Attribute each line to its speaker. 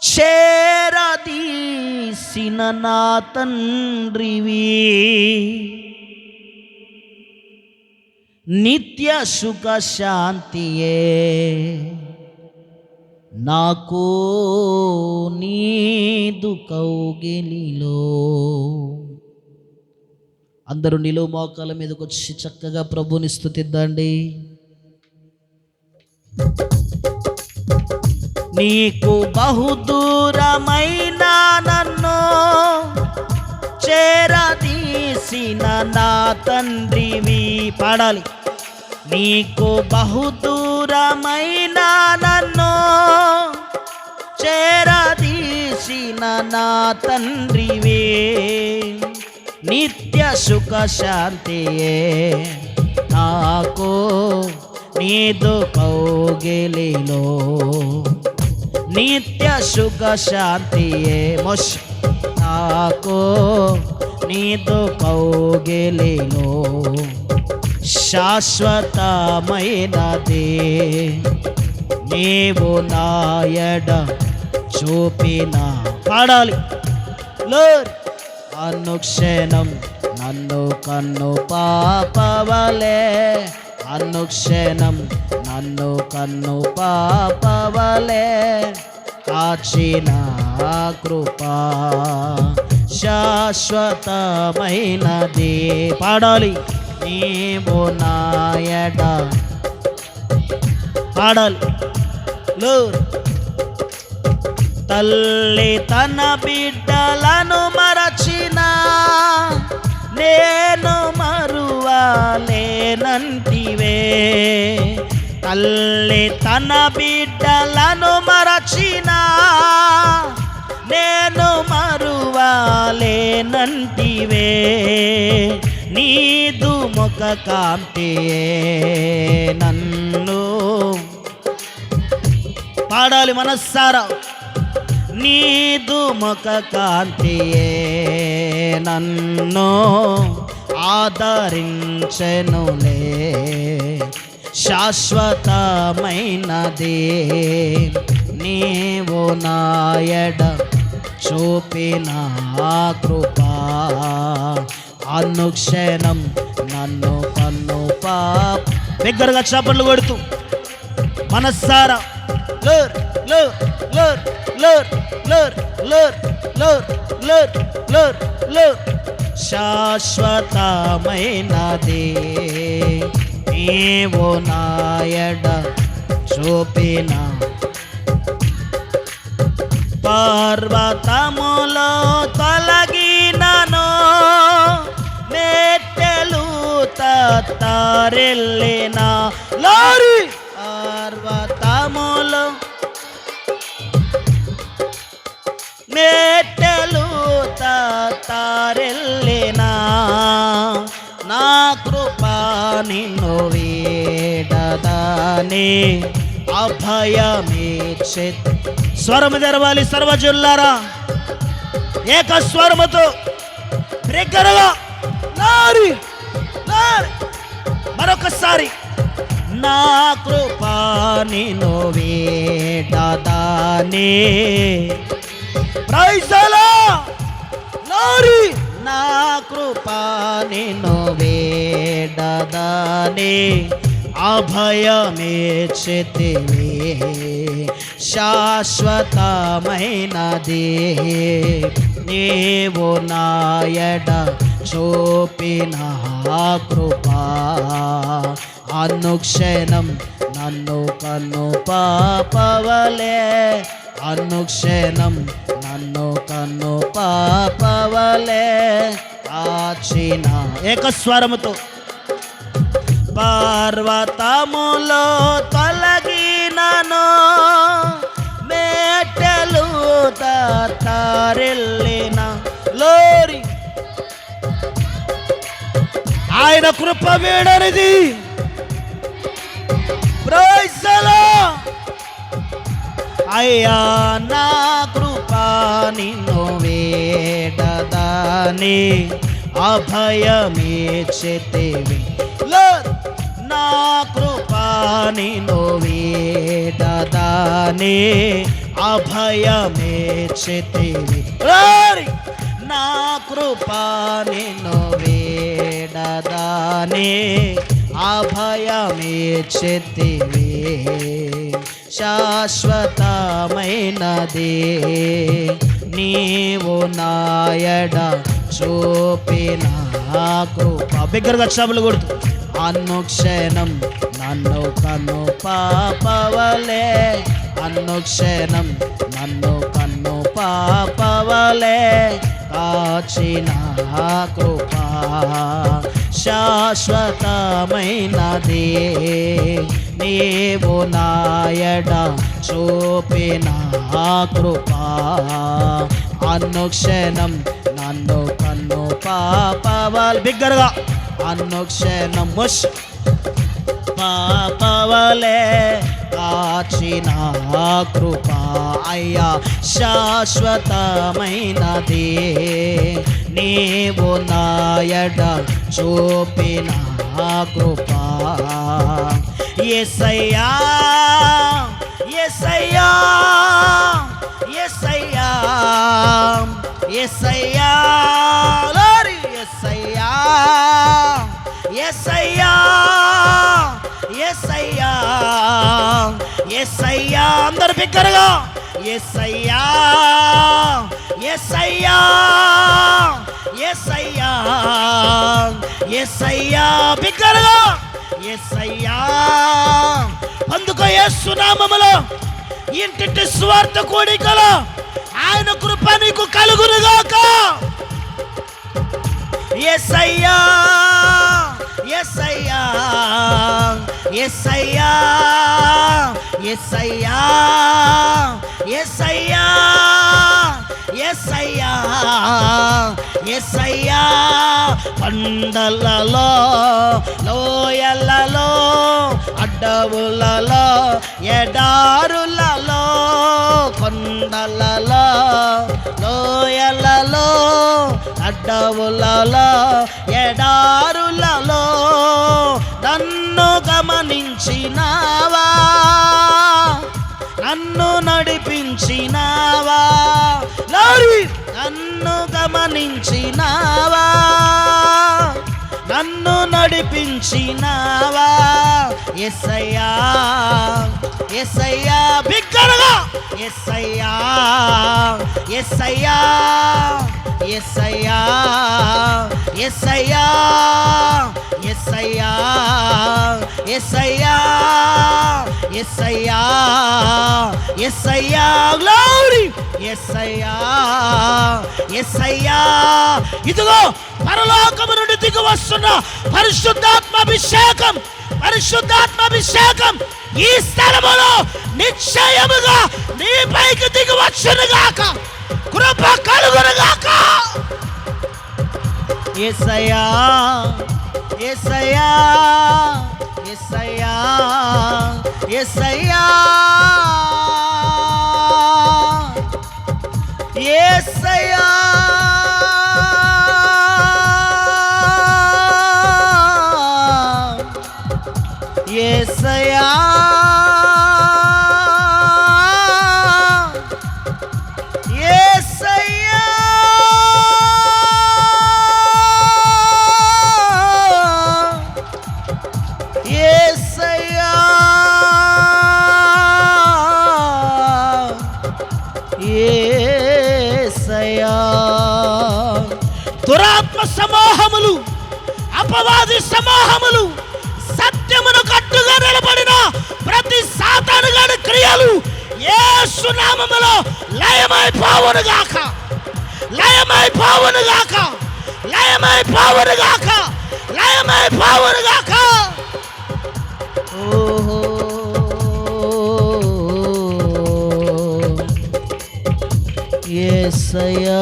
Speaker 1: చేరదీసిన నా తండ్రివి. నిత్య సుఖ శాంతియే. నాకు నీదు కౌగిలిలో అందరూ నిలువు మోకాల మీదకి వచ్చి చక్కగా ప్రభుని స్థుతిద్దండి నీకు బహుదూరమైన నన్ను చేరదీసిన నా తండ్రివి పాడాలి. నీకు బహుదూరమైన నన్ను చేరదీసిన నా తండ్రివే. నిత్య సుఖ శాంతియే నాకు నీదు కౌగిలిలో నిత్య సుఖ శాంతియే మొష్ నాకు నీదు కౌగిలిలో శాశ్వతమైనది. నీవు నాయడ చూపిన పాడాలి. అనుక్షణం నన్ను కన్ను పాపవలే. అనుక్షణం నన్ను కన్ను పాపవలే. కాచిన కృపా శాశ్వతమైనది పాడాలి. నీవు నాయడ పాడాలి. తల్లి తన బిడ్డలను మరచిన నేను మరువలేనంటివే. తల్లి తన బిడ్డలను మరచిన నేను మరువలేనంటివే. నీదు ముఖ కాంతియే నన్ను. పాడాలి మనస్సారా? నీదు ముఖ కాంతియే నన్ను ఆదరించెనులే శాశ్వతమైనది నీవు నాయడ చూపిన కృపా. అనుక్షణం నన్ను కన్ను పా దగ్గరగా చేపట్లు కొడుతూ. మనస్సారా? లోర్ లోర్ లోర్ లోర్ లోర్ లోర్ లోర్ లోర్ లోర్ శాశ్వతమైనది నీవు నాయడ చూపిన పర్వతములో తొలగినను మెట్టెలు తత్తరెల్లిన లారి! పర్వతములో తత్తరెల్లిన నా కృప నిన్ను వీడదానే అభయమీక్షే స్వరము తెరవాలి సర్వజుల్లారా ఏక స్వరముతో దగ్గరగా నారి. మరొకసారి. నా కృప నిన్ను వీడదానే. ప్రైజలా లారి నా కృపాని నోవేడదాని వేడదానే అభయమే చేతివే శాశ్వతమైనది. నీవు నాయడ చూపిన కృపా అనుక్షణం నన్ను కన్ను పాపవలే. అనుక్షణం నన్ను కన్ను పాపవలే ఆచిన ఏకస్వరముతో. పర్వతములో తొలగినను మేటలు తారెల్లిన లోరి. ఆయన కృప వేడనిది. అయ్యా నా నిన్ను వేటదాని అభయమేక్షితివి నా కృపాని నోవేటదాని అభయమేక్షితివి నా కృపాని నోవేడదాని అభయమేక్షితివి శాశ్వతమైనదే నీవు నాయడ చూపిన కృప. బిగ్గరగా చబులు కొడుతూ అనుక్షణం నన్ను కన్ను పాపవలే. అనుక్షణం నన్ను కన్ను పాపవలే. కాచిన శాశ్వతమైన శాశ్వతమైనది. నీవు నాయడ చూపిన కృపా. అనుక్షణం నన్ను కన్ను పాపవల్. బిగ్గరగా. అనుక్షణం ముష్. పాపవలే. కాచిన కృప అయ్యా శాశ్వతమైనది. నీవు నాయడ చూపిన కృప. ఎసయ్యా ఎసయ్యా ఎసయ్యా ఎసయ్యా ఎసయ్యా ఎసయ్యా ఎస్ఐయా అందరు బిగ్గరగా. ఎస్ఐయా ఎస్ఐయా ఎస్ఐయా ఎస్ఐయా బిగ్గరగా. ఎస్ఐయా అందుకో యేసునామములో ఇంటింటి స్వార్థ కోడికలో ఆయన కృప నీకు కలుగునుగాక. ఎస్ఐయా ఎస్ఐయా ఎస్ఐయా. ఎస్సయ్యా ఎస్సయ్యా ఎస్సయ్యా ఎస్సయ్యా. పండలలో లోయలలో అడ్డవులలో ఎడారులలో కొండలలో అడ్డవులలో ఎడారులలో నన్ను గమనించినావా? నన్ను నడిపించినావా? నన్ను గమనించినావా? నన్ను నడిపించినావా? ఎస్ఐయా ఎస్ఐయా బిగ్గరగా ఎస్ అయ్యా Yesayya Yesayya Yesayya Yesayya Yesayya Yesayya glory Yesayya Yesayya ఇదిగో పరలోకము నుండి దిగి వస్తున్న పరిశుద్ధాత్మ అభిషేకం పరిశుద్ధాత్మ అభిషేకం ఈ స్థలములో నిశ్చయముగా నీ పైకి దిగి వచ్చును గాక కృప కలుగునుగాక. ఏసయ్యా ఏసయ్యా ఏసయ్యా ఏసయ్యా. ఏసయ్యా. ఏసయ్యా. దురాత్మ సమూహములు అపవాది సమూహములు సత్యమును కట్టుగా నిలబడిన ప్రతి సాతానుగాని క్రియలు ఏ లయమై లయమైపోవును గాక లయమైపోవును గాక లయమైపోవును గాక లయమైపోవును గాక ఓ ఏసయా